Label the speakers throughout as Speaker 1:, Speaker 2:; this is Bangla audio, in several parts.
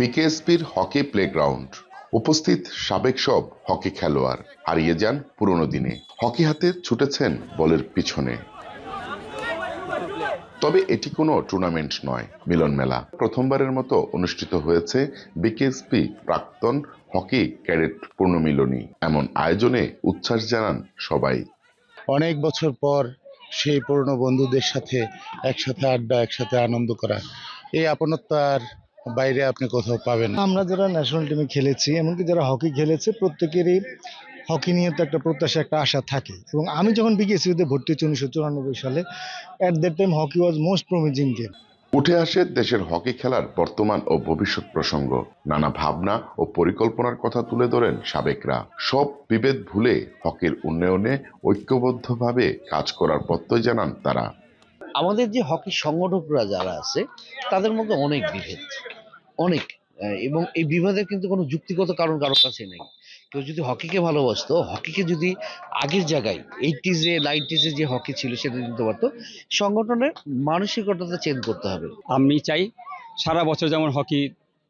Speaker 1: বিকেএসপির হকি প্লেগ্রাউন্ড। উপস্থিত সাবেক সব হকি খেলোয়াড়। হারিয়ে যান পুরনো দিনে। হকি হাতে ছুটেছেন বলের পিছনে। তবে এটি কোনো টুর্নামেন্ট নয়, মিলন মেলা। প্রথমবারের মতো অনুষ্ঠিত হয়েছে বিকেএসপি প্রাক্তন হকি ক্যাডেট পূর্ণমিলনী। এমন আয়োজনে উচ্ছ্বাস জানান সবাই।
Speaker 2: অনেক বছর পর সেই পুরনো বন্ধুদের সাথে একসাথে আড্ডা, একসাথে আনন্দ করা, এই আপনত্ব আর বাইরে আপনি কোথাও পাবেন
Speaker 3: আমরা যারা ন্যাশনাল টিমে খেলেছি এমনকি যারা হকি খেলেছে প্রত্যেকেরই হকি নিয়ে তো একটা প্রত্যাশা একটা আশা থাকে। এবং আমি যখন বিকেএসিতে ভর্তি হচ্ছি উনিশশো চুরানব্বই সালে at that time hockey was most promising game
Speaker 1: উঠে আসে দেশের হকি খেলার বর্তমান ও ভবিষ্যৎ প্রসঙ্গ। নানা ভাবনা ও পরিকল্পনার কথা তুলে ধরেন সাবেকরা। সব বিভেদ ভুলে হকির উন্নয়নে ঐক্যবদ্ধভাবে কাজ করার প্রত্যয় জানান তারা।
Speaker 4: আমাদের যে হকি সংগঠকরা যারা আছে তাদের মধ্যে অনেক বিভেদ। অনেক। এবং এই বিভেদের কিন্তু কোনো যুক্তিগত কারণ কারোর কাছে নেই। কেউ যদি হকিকে ভালোবাসতো, হকিকে যদি আগের জায়গায় এইটিজে নাইনটিজে যে হকি ছিল সেটা দিতে পারতো, সংগঠনের মানসিকতাটা চেঞ্জ করতে হবে।
Speaker 5: আমি চাই সারা বছর যেমন হকি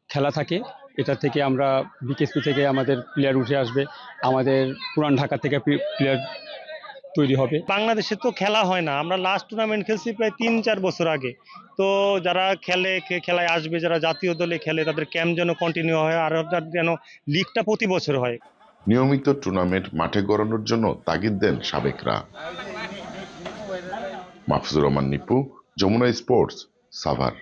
Speaker 5: খেলা থাকে, এটা থেকে আমরা বিকেএসপি থেকে আমাদের প্লেয়ার উঠে আসবে। আমাদের পুরান ঢাকা থেকে প্লেয়ার তৈরি হবে।
Speaker 6: বাংলাদেশে তো খেলা হয় না। আমরা লাস্ট টুর্নামেন্ট খেলছি প্রায় তিন চার বছর আগে। তো যারা খেলে খেলায় আসবে যারা জাতীয় দলে খেলে তাদের ক্যাম্প যেন কন্টিনিউ হয় আর যেন লিগটা প্রতি বছর হয়।
Speaker 1: নিয়মিত টুর্নামেন্ট মাঠে গড়ানোর জন্য তাগিদ দেন সাবেকরা। মাহফুজুর রহমান নিপু যমুনা স্পোর্টস সাভার।